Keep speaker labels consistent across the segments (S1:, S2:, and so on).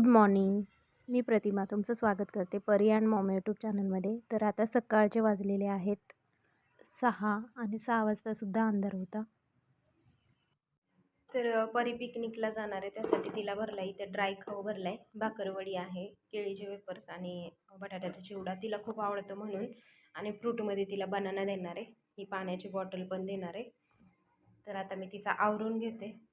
S1: Good morning. मी प्रतिमा तुमचं स्वागत करते परी अँड मॉम यूट्यूब चॅनलमध्ये. तर आता सकाळचे वाजलेले आहेत सहा आणि सहा वाजतासुद्धा अंधार होता. तर परी पिकनिकला जाणार आहे त्यासाठी तिला भरला इथे ड्राय खाऊ भरला आहे भाकरवडी आहे केळीचे वेपर्स आणि बटाट्याचा चिवडा. तिला खूप आवडतं म्हणून आणि फ्रूटमध्ये तिला बनाना देणार आहे. ही पाण्याची बॉटल पण देणार आहे. तर आता मी तिचा आवरून घेते.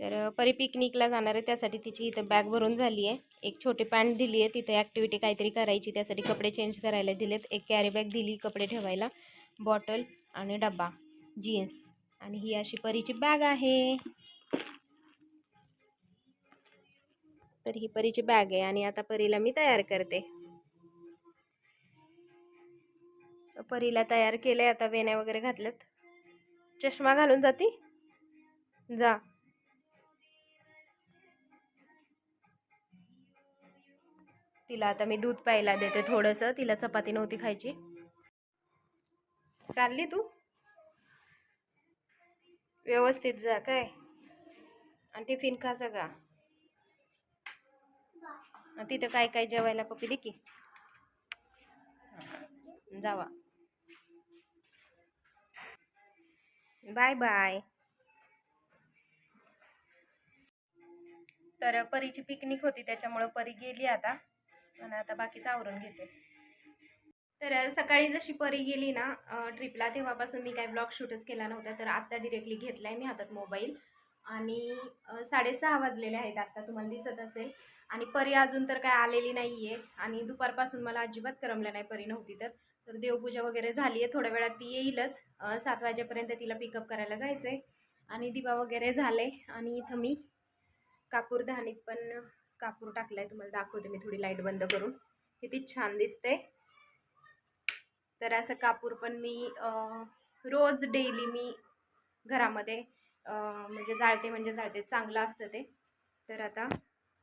S1: तर परी पिकनिकला जाणार आहे त्यासाठी तिची इथं बॅग भरून झाली आहे. एक छोटी पॅन्ट दिली आहे तिथे ॲक्टिव्हिटी काहीतरी करायची त्यासाठी कपडे चेंज करायला दिलेत. एक कॅरी बॅग दिली कपडे ठेवायला बॉटल आणि डब्बा जीन्स. आणि ही अशी परीची बॅग आहे. तर ही परीची बॅग आहे आणि आता परीला मी तयार करते. परीला तयार केलंय आता वेण्या वगैरे घातल्यात. चष्मा घालून जाती? जा. तिला आता मी दूध प्यायला देते थोडंसं. तिला चपाती नव्हती खायची. चालली तू? व्यवस्थित जा काय? आणि टिफिन खा सगळा. तिथं काय काय जेवायला पप्पी दे की. जावा. Bye bye. तर परीची पिकनिक होती त्याच्यामुळं परी गेली आता. आणि आता बाकीचं आवरून घेते. तर सकाळी जशी परी गेली ना ट्रिपला तेव्हापासून मी काय ब्लॉग शूटच केला नव्हता तर आत्ता डिरेक्टली घेतला आहे मी हातात मोबाईल आणि साडेसहा वाजलेले आहेत आत्ता तुम्हाला दिसत असेल. आणि परी अजून तर काय आलेली नाही आहे आणि दुपारपासून मला अजिबात करमलं नाही परी नव्हती तर. तर देवपूजा वगैरे झाली आहे थोड्या वेळात ती येईलच. सात वाजेपर्यंत तिला पिकअप करायला जायचं आहे आणि दिवा वगैरे झाले आणि इथं मी कापूरधानीत पण कापूर टाकला आहे तुम्हाला दाखवते मी थोडी लाइट बंद करून. किती छान दिसते तर असं कापूर पण मी रोज डेली मी घरामध्ये म्हणजे जाळते म्हणजे जाळते. चांगलं असतं ते. तर आता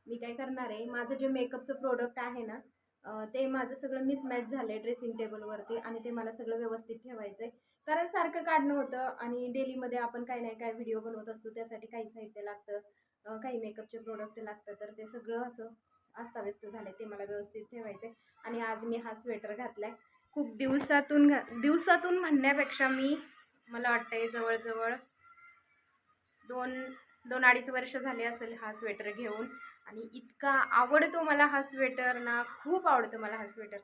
S1: मी काय करणार आहे माझं जे मेकअपचं प्रोडक्ट आहे ना ते माझं सगळं मिसमॅच झालं आहे ड्रेसिंग टेबलवरती आणि ते मला सगळं व्यवस्थित ठेवायचं आहे कारण सारखं काढणं होतं आणि डेलीमध्ये आपण काही नाही काय व्हिडिओ बनवत असतो त्यासाठी काही साहित्य लागतं काही मेकअपचे प्रोडक्ट लागतं तर ते सगळं असं अस्ताव्यस्त झालं ते मला व्यवस्थित ठेवायचं आहे आणि आज मी हा स्वेटर घातला आहे खूप दिवसातून घा दिवसातून म्हणण्यापेक्षा मी मला वाटतं आहे जवळजवळ दोन दोन अडीच वर्ष झाले असेल हा स्वेटर घेऊन. आणि इतका आवडतो मला हा स्वेटर ना खूप आवडतो मला हा स्वेटर.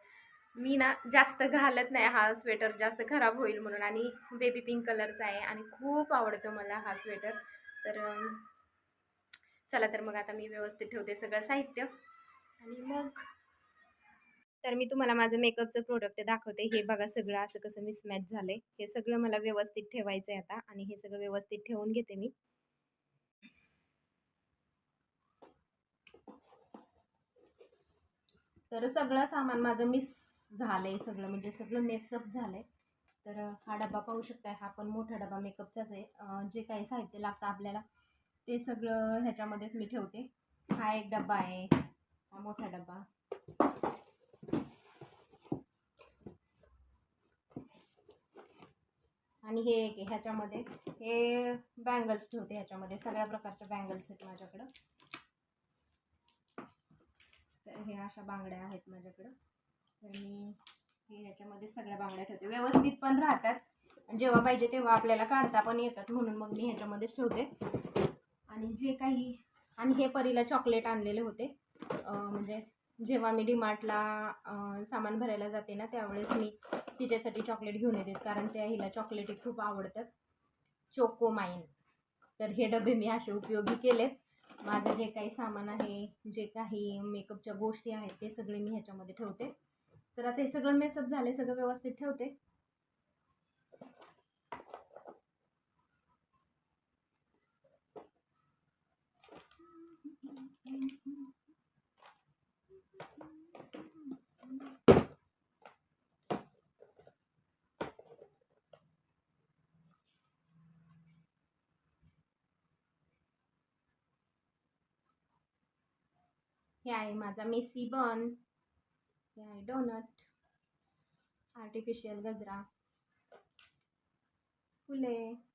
S1: मी ना जास्त घालत नाही हा स्वेटर जास्त खराब होईल म्हणून आणि बेबी पिंक कलरचा आहे आणि खूप आवडतो मला हा स्वेटर. तर चला तर मग आता मी व्यवस्थित ठेवते सगळं साहित्य. आणि मग तर मी तुम्हाला माझं मेकअपचं प्रोडक्ट दाखवते. हे बघा सगळं असं कसं मिसमॅच झालं आहे हे सगळं मला व्यवस्थित ठेवायचं आहे आता आणि हे सगळं व्यवस्थित ठेवून घेते मी. तर सगळं सामान माझं मिस झालं आहे सगळं म्हणजे सगळं मेसअप झालं आहे तर हा डबा पाहू शकताय हा पण मोठा डबा मेकअपचाच आहे. जे काही साहित्य लागतं आपल्याला ते सगळं ह्याच्यामध्येच मी ठेवते. हा एक डबा आहे हा मोठा डबा. आणि हे एक आहे ह्याच्यामध्ये हे बँगल्स ठेवते ह्याच्यामध्ये सगळ्या प्रकारच्या बँगल्स आहेत माझ्याकडं. हे अशा बांगड्या आहेत माझ्याकडं. तर मी हे ह्याच्यामध्ये सगळ्या बांगड्या ठेवते. व्यवस्थित पण राहतात. जेव्हा पाहिजे तेव्हा आपल्याला काढता पण येतात. म्हणून मग मी ह्याच्यामध्येच ठेवते. आणि जे काही आणि हे परीला चॉकलेट आणलेले होते. म्हणजे जेव्हा मी डीमार्टला सामान भरायला जाते ना त्यावेळेस मी तिच्यासाठी चॉकलेट घेऊन येते. कारण त्या हिला चॉकलेटी खूप आवडतात. चोको माईन तर हे डबे मी असे उपयोगी केलेत. माझं जे काही सामान आहे जे काही मेकअपच्या गोष्टी आहेत ते सगळे मी ह्याच्यामध्ये ठेवते. तर आता हे सगळं मेसअप झाले सगळं व्यवस्थित ठेवते. हे आहे माझा मेसी बन. हे आहे डोनट. आर्टिफिशियल गजरा. फुले.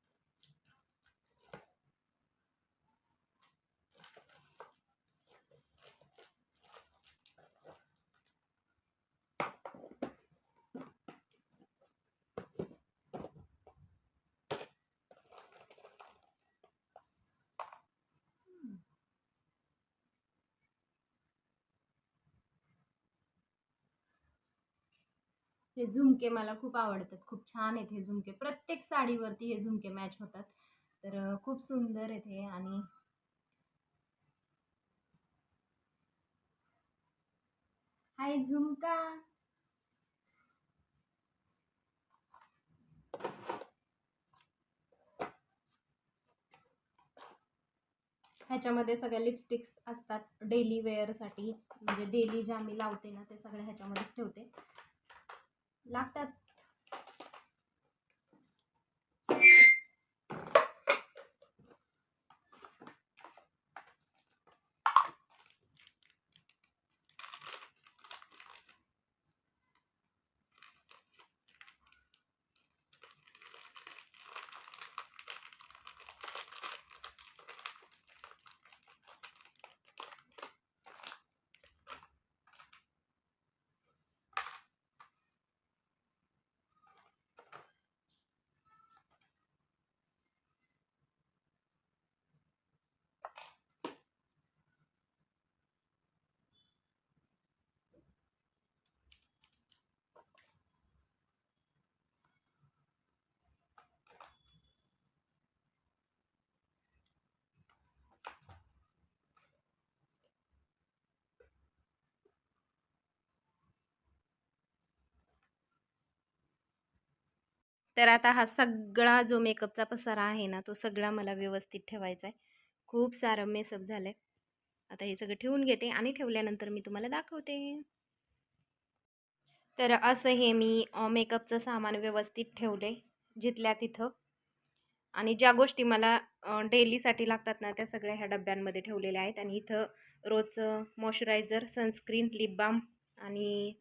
S1: हे झुमके मला खूप आवडतात. खूप छान आहेत हे झुमके. प्रत्येक साडीवरती हे झुमके मॅच होतात. तर खूप सुंदर आहेत हे आणि हाय झुमका. ह्याच्यामध्ये सगळ्या लिपस्टिक्स असतात डेली वेअरसाठी म्हणजे डेली ज्या मी लावते ना ते सगळ्या ह्याच्यामध्येच ठेवते. लागतात. तर आता हा सगळा जो मेकअपचा पसारा आहे ना तो सगळा मला व्यवस्थित ठेवायचा आहे खूप सारं मेसअप झालं आहे आता हे सगळं ठेवून घेते आणि ठेवल्यानंतर मी तुम्हाला दाखवते. तर असं हे मी मेकअपचं सामान व्यवस्थित ठेवले जिथल्या तिथं. आणि ज्या गोष्टी मला डेलीसाठी लागतात ना त्या सगळ्या ह्या डब्यांमध्ये ठेवलेल्या आहेत. आणि इथं रोजचं मॉइश्चरायझर सनस्क्रीन लिप बाम आणि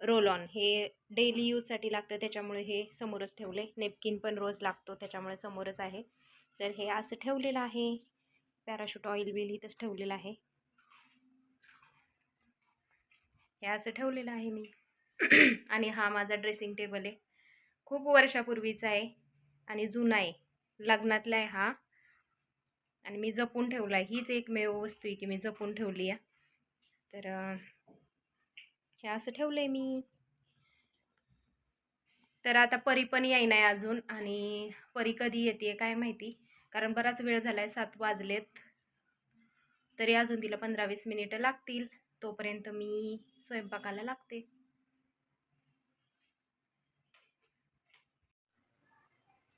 S1: रोल ऑन हे डेली यूजसाठी लागतं त्याच्यामुळे हे समोरच ठेवले. नेपकिन पण रोज लागतो त्याच्यामुळे समोरच आहे. तर हे असं ठेवलेलं आहे. पॅराशूट ऑइल बिल इथंच ठेवलेलं आहे. हे असं ठेवलेलं आहे मी. आणि हा माझा ड्रेसिंग टेबल आहे. खूप वर्षापूर्वीचा आहे आणि जुना आहे. लग्नातला आहे हा. आणि मी जपून ठेवला आहे हीच एकमेव वस्तू आहे की मी जपून ठेवली आहे. तर हे असं ठेवलं आहे मी. तर आता परी पण येई नाही अजून आणि परी कधी येते काय माहिती? कारण बराच वेळ झाला आहे सात वाजलेत. तरी अजून तिला पंधरा वीस मिनिटं लागतील. तोपर्यंत मी स्वयंपाकाला लागते.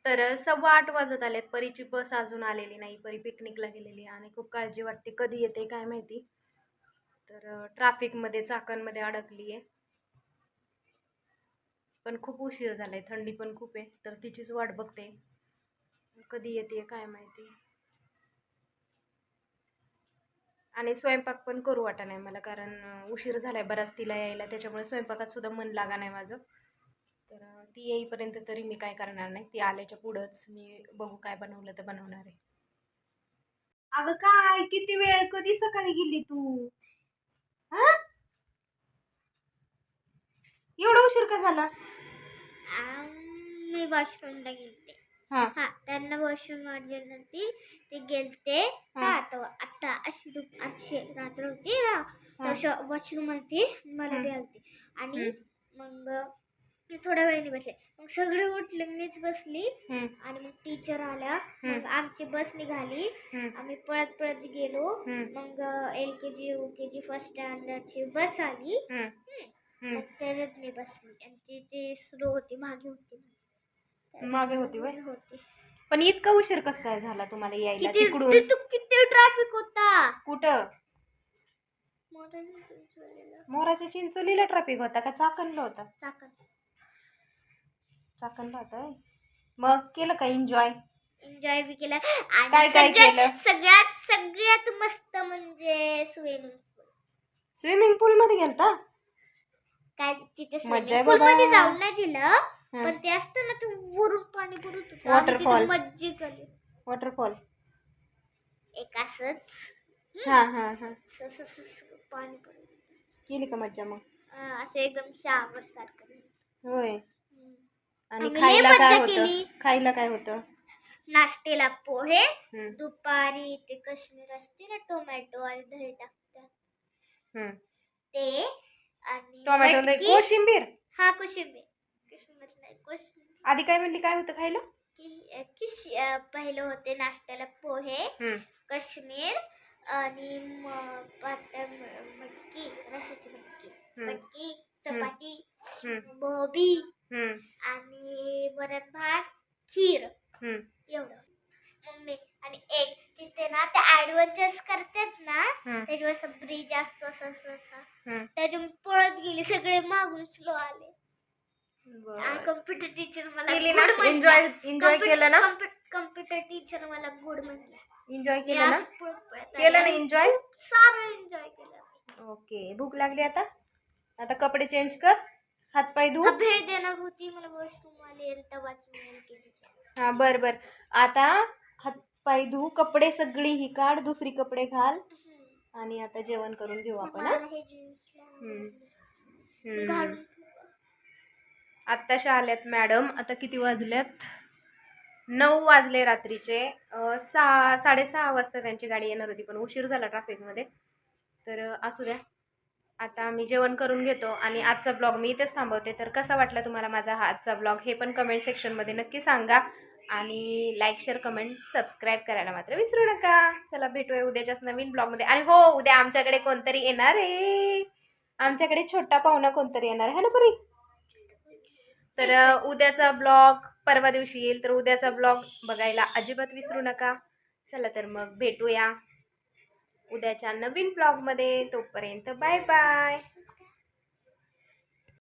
S1: तर सव्वा आठ वाजत आलेत. परीची बस अजून आलेली नाही. परी पिकनिकला गेलेली आहे आणि खूप काळजी वाटते कधी येते काय माहिती? तर ट्रॅफिकमध्ये चाकणमध्ये अडकली आहे. पण खूप उशीर झाला आहे थंडी पण खूप आहे तर तिचीच वाट बघते. कधी येते काय माहिती. आणि स्वयंपाक पण करू वाटा नाही मला कारण उशीर झाला आहे बराच तिला यायला त्याच्यामुळे स्वयंपाकात सुद्धा मन लागा नाही माझं. तर ती येईपर्यंत तरी मी काय करणार नाही ती आल्याच्या पुढंच मी बघू काय बनवलं तर बनवणार आहे. अगं काय किती वेळ कधी सकाळी गेली तू? हा? एवढा उशीर का झाला?
S2: आम, मी वॉशरूमला गेलते.
S1: हा.
S2: हा त्यांना वॉशरूम अर्जंट होती. ते गेलते.
S1: हा.
S2: हा तर आता अशी दुप अशी रात्र होती ना.
S1: हा.
S2: तसं वॉशरूममध्ये मला. बी आलती. आणि मग मी थोड्या वेळाने बसले. मग सगळे उठले मीच बसली
S1: हम्म,
S2: आणि मग टीचर आल्या. मग आमची बस निघाली.
S1: हम्म,
S2: आम्ही पळत पळत गेलो.
S1: हम्म,
S2: मग L K G U K G first स्टँडर्डची bus आली.
S1: हम्म, हम्म.
S2: मग त्याच्यात मी बसली. आणि ती ती स्लो होती मागे होती.
S1: मागे होती व्हय?
S2: होती.
S1: पण इतका उशीर कसं काय झाला तुम्हाला यायला
S2: किती
S1: तिकडून?
S2: तिथं किती ट्रॅफिक होता?
S1: कुठं. मोराच्या चिंचोलीला. ट्रॅफिक होता का चाकणला होता?
S2: चाकण.
S1: चाकणला होता व्हय? मग केलं का एन्जॉय
S2: एन्जॉय बी केला
S1: काय
S2: आणि
S1: काय
S2: सगळ्यात
S1: केलं?
S2: सगळ्यात सगळ्यात मस्त म्हणजे स्विमिंग पूल
S1: स्विमिंग पूल मध्ये गेलता
S2: काय तिथे स्विमिंग
S1: आहे
S2: पूल
S1: बाबा.
S2: मध्ये जाऊन नाही दिलं
S1: हा.
S2: पण ते असतं ना ते वरून पाणी पडत होतं आम्ही तिथे
S1: Waterfall.
S2: मज्जा केली
S1: वॉटरफॉल
S2: एक असंच
S1: हा हा हा
S2: असं- असं- असं- असं पाणी पडत होतं.
S1: केली का मज्जा मग
S2: अं, असं एकदम शावर सारखं
S1: होय. आणि
S2: आम्ही लय
S1: खायला काय
S2: मज्जा
S1: होतं. खायला काय होतं?
S2: नाश्त्याला पोहे
S1: हम्म,
S2: दुपारी ते काश्मीर असते ना टोमॅटो आणि दही टाकतात.
S1: हम्म.
S2: ते आणि
S1: टोमॅटो
S2: मटकी.
S1: कोशिंबीर?
S2: हा कोशिंबीर. काश्मीर नाही काश्मीर
S1: आधी काय म्हणली काय होतं खायला?
S2: की किस अं, पहिलं होते नाश्त्याला पोहे
S1: हम्म,
S2: काश्मीर आणि म- पातळ म- मटकी रसाची मटकी.
S1: हम्म,
S2: मटकी चपाती
S1: हम्म,
S2: बोबी.
S1: हम्म,
S2: आणि वरण भात खीर. एवढं. मम्मी आणि एक तिथे ना ते ऍडव्हेंचर्स करतात ना त्याच्यावर असं ब्रिज असतो असं असं. असं पळत गेली सगळे मागून स्लो आले. कम्प्युटर टीचर मला
S1: एन्जॉय. एन्जॉय केलं ना?
S2: कम्प्युटर टीचर मला गुड म्हणल्या
S1: एन्जॉय केलं ना? केलं. ना एन्जॉय
S2: सारं एन्जॉय केलं
S1: ओके भूक लागली आता? आता कपडे चेंज कर. हातपाय धु
S2: हा, भेट देणार होती. मला वॉशरूम आले
S1: हा बर बर. आता हातपाय धु कपडे सगळी ही काढ दुसरी कपडे घाल. आणि आता जेवण करून घेऊ आपण. आत्ताशा आल्यात मॅडम. आता किती वाजल्यात? नऊ वाजले रात्रीचे. सहा साडेसहा वाजता त्यांची गाडी येणार होती पण उशीर झाला ट्रॅफिकमध्ये तर असू द्या. आता मी जेवण करून घेतो आणि आजचा ब्लॉग मी इथेच थांबवते. तर कसा वाटला तुम्हाला माझा हा आजचा ब्लॉग हे पण कमेंट सेक्शनमध्ये नक्की सांगा. आणि लाईक शेअर कमेंट सबस्क्राईब करायला मात्र विसरू नका. चला भेटूया उद्याच्याच नवीन ब्लॉगमध्ये आणि हो उद्या आमच्याकडे कोणतरी येणार आहे. आमच्याकडे छोटा पाहुणा कोणतरी येणार आहे ना परी? तर उद्याचा ब्लॉग परवा दिवशी येईल. तर उद्याचा ब्लॉग बघायला अजिबात विसरू नका. चला तर मग भेटूया. उद्याच्या नवीन ब्लॉगमध्ये तोपर्यंत बाय बाय.